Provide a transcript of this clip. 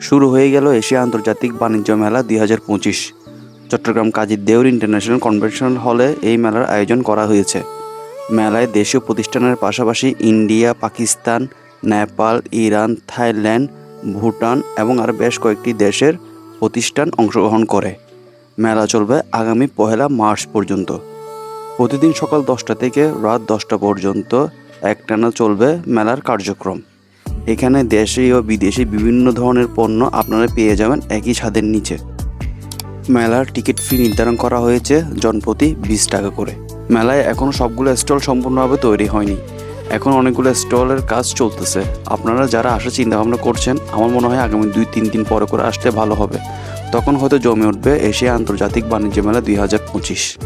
শুরু হয়ে গেল এশিয়া আন্তর্জাতিক বাণিজ্য মেলা দুই হাজার পঁচিশ। চট্টগ্রাম কাজী দেউর ইন্টারন্যাশনাল কনভেনশন হলে এই মেলার আয়োজন করা হয়েছে। মেলায় দেশীয় প্রতিষ্ঠানের পাশাপাশি India, Pakistan, Nepal, Iran, Thailand, Bhutan এবং আরও বেশ কয়েকটি দেশের প্রতিষ্ঠান অংশগ্রহণ করে। মেলা চলবে আগামী পহেলা মার্চ পর্যন্ত। প্রতিদিন সকাল দশটা থেকে রাত দশটা পর্যন্ত একটানা চলবে মেলার কার্যক্রম। এখানে দেশি ও বিদেশি বিভিন্ন ধরনের পণ্য আপনারা পেয়ে যাবেন একই ছাদের নিচে। মেলার টিকিট ফি নির্ধারণ করা হয়েছে জনপ্রতি বিশ টাকা করে। মেলায় এখনও সবগুলো স্টল সম্পূর্ণভাবে তৈরি হয়নি। এখন অনেকগুলো স্টলের কাজ চলতেছে। আপনারা যারা আসার চিন্তা ভাবনা করছেন, আমার মনে হয় আগামী দুই তিন দিন পরে করে আসলে ভালো হবে। তখন হয়তো জমে উঠবে এশিয়া আন্তর্জাতিক বাণিজ্য মেলা দুই হাজার পঁচিশ।